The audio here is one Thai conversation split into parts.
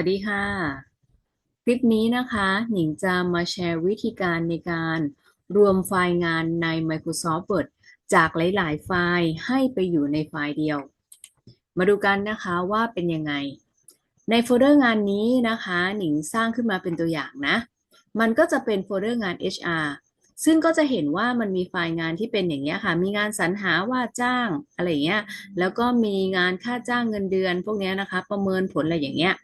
วัสดีค่ะ คลิปนี้นะคะ หนิงจะมาแชร์วิธีการในการรวมไฟล์งานใน Microsoft Word จากหลาย ๆ ไฟล์ให้ไปอยู่ในไฟล์เดียว มาดูกันนะคะว่าเป็นยังไง ในโฟลเดอร์งานนี้นะคะ หนิงสร้างขึ้นมาเป็นตัวอย่างนะ มันก็จะเป็นโฟลเดอร์งาน HR ซึ่งก็จะเห็นว่ามันมีไฟล์งานที่เป็นอย่างเงี้ยค่ะ มีงานสรรหาว่าจ้างอะไรเงี้ย แล้วก็มีงานค่าจ้างเงินเดือน พวกเนี้ยนะคะ ประเมินผลอะไรอย่างเงี้ย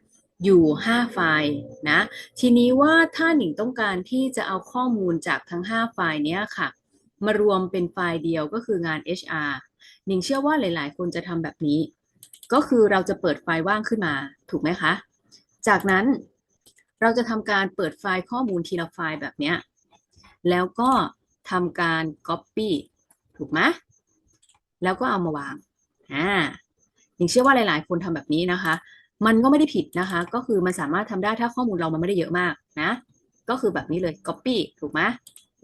อยู่ 5 ไฟล์นะ ทีนี้ว่าถ้าหนิงต้องการที่จะเอาข้อมูลจากทั้ง 5 ไฟล์นี้ค่ะ มารวมเป็นไฟล์เดียวก็คืองาน HR หนิงเชื่อว่าหลาย ๆ คนจะทำแบบนี้ ก็คือเราจะเปิดไฟล์ว่างขึ้นมาถูกไหมคะ จากนั้นเราจะทำการเปิดไฟล์ข้อมูลทีละไฟล์แบบนี้แล้วก็ทำการ Copy ถูกไหมแล้วก็เอามาวาง อ่าหนิงเชื่อว่าหลาย ๆ คนทำแบบนี้นะคะ มันก็ไม่ได้ผิดนะคะ ก็คือมันสามารถทำได้ถ้าข้อมูลเรามันไม่ได้เยอะมากนะ ก็คือแบบนี้เลย Copy ถูกไหม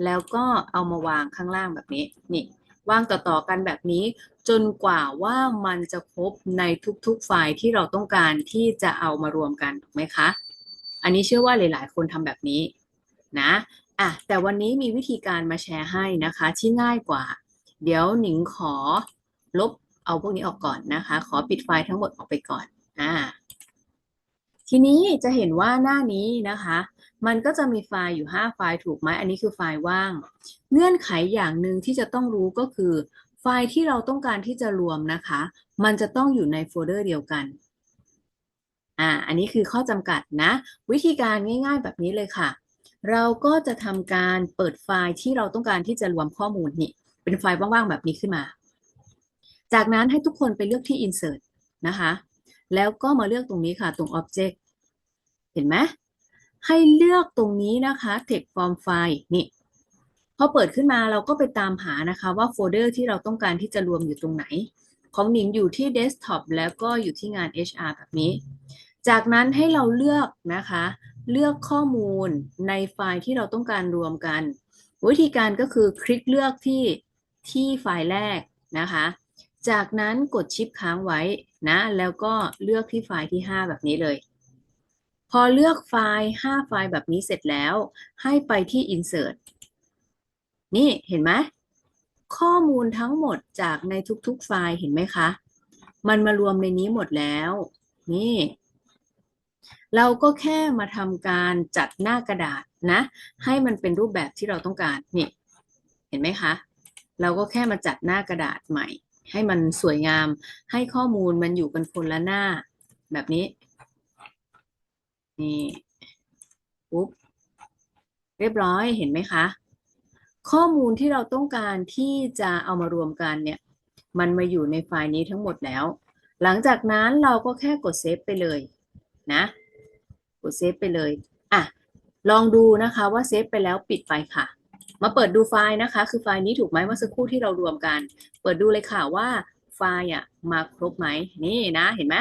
แล้วก็เอามาวางข้างล่างแบบนี้นี่วางต่อๆกันแบบนี้ จนกว่าว่ามันจะครบในทุกๆไฟล์ที่เราต้องการที่จะเอามารวมกันถูกไหมคะ อันนี้เชื่อว่าหลายๆ คนทำแบบนี้นะอะแต่วันนี้มีวิธีการมาแชร์ให้นะคะที่ง่ายกว่า เดี๋ยวหนิงขอลบเอาพวกนี้ออกก่อนนะคะ ขอปิดไฟล์ทั้งหมดออกไปก่อนอ่า ทีนี้จะเห็นว่าหน้านี้นะคะ มันก็จะมีไฟล์อยู่ 5 ไฟล์ถูกไหมอันนี้คือไฟล์ว่าง เงื่อนไขอย่างหนึ่งที่จะต้องรู้ก็คือ ไฟล์ที่เราต้องการที่จะรวมนะคะ มันจะต้องอยู่ในโฟลเดอร์เดียวกันอ่าอันนี้คือข้อจำกัดนะ วิธีการง่าย ๆ แบบนี้เลยค่ะ เราก็จะทำการเปิดไฟล์ที่เราต้องการที่จะรวมข้อมูลนี่เป็นไฟล์ว่างๆแบบนี้ขึ้นมา จากนั้นให้ทุกคนไปเลือกที่ insert นะคะ แล้วก็มาเลือกตรงนี้ค่ะ ตรง object เห็นไหมให้เลือกตรงนี้นะคะ text form file นี่พอเปิดขึ้นมาเราก็ไปตามหานะคะว่าโฟลเดอร์ที่เราต้องการที่จะรวมอยู่ตรงไหน ของหนิงอยู่ที่ desktop แล้วก็อยู่ที่งาน HR แบบนี้ จากนั้นให้เราเลือกนะคะ เลือกข้อมูลในไฟล์ที่เราต้องการรวมกัน วิธีการก็คือคลิกเลือกที่ที่ไฟล์แรกนะคะ จากนั้นกดชิปค้างไว้นะ แล้วก็เลือกที่ไฟล์ที่ 5 แบบนี้เลย พอเลือกไฟล์ 5 ไฟล์แบบนี้เสร็จแล้ว ให้ไปที่ insert นี่เห็นไหมข้อมูลทั้งหมดจากในทุกๆไฟล์เห็นไหมคะ มันมารวมในนี้หมดแล้ว นี่ เราก็แค่มาทำการจัดหน้ากระดาษนะ ให้มันเป็นรูปแบบที่เราต้องการนี่ เห็นไหมคะ เราก็แค่มาจัดหน้ากระดาษใหม่ ให้มันสวยงาม ให้ข้อมูลมันอยู่กันคนละหน้าแบบนี้ นี่ปุ๊บเรียบร้อยเห็นไหมคะ ข้อมูลที่เราต้องการที่จะเอามารวมกันเนี่ย มันมาอยู่ในไฟล์นี้ทั้งหมดแล้ว หลังจากนั้นเราก็แค่กดเซฟไปเลยนะกดเซฟไปเลยอะลองดูนะคะว่าเซฟไปแล้วปิดไปค่ะ มาเปิดดูไฟล์นะคะ คือไฟล์นี้ถูกไหมเมื่อสักครู่ที่เรารวมกัน เปิดดูเลยค่ะว่าไฟล์อะมาครบไหมนี่นะเห็นไหม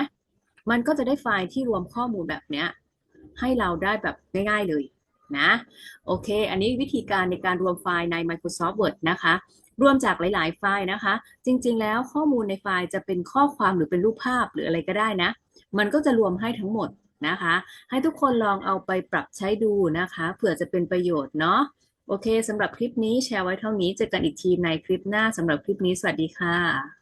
มันก็จะได้ไฟล์ที่รวมข้อมูลแบบเนี้ย ให้เราได้แบบง่ายๆเลยนะโอเค อันนี้วิธีการในการรวมไฟล์ใน Microsoft Word นะคะรวมจากหลาย ๆ ไฟล์นะคะ จริง ๆ แล้วข้อมูลในไฟล์จะเป็นข้อความหรือเป็นรูปภาพหรืออะไรก็ได้นะ มันก็จะรวมให้ทั้งหมดนะคะ ให้ทุกคนลองเอาไปปรับใช้ดูนะคะเผื่อจะเป็นประโยชน์เนาะโอเคสำหรับคลิปนี้แชร์ไว้เท่านี้เจอกันอีกทีในคลิปหน้าสำหรับคลิปนี้สวัสดีค่ะ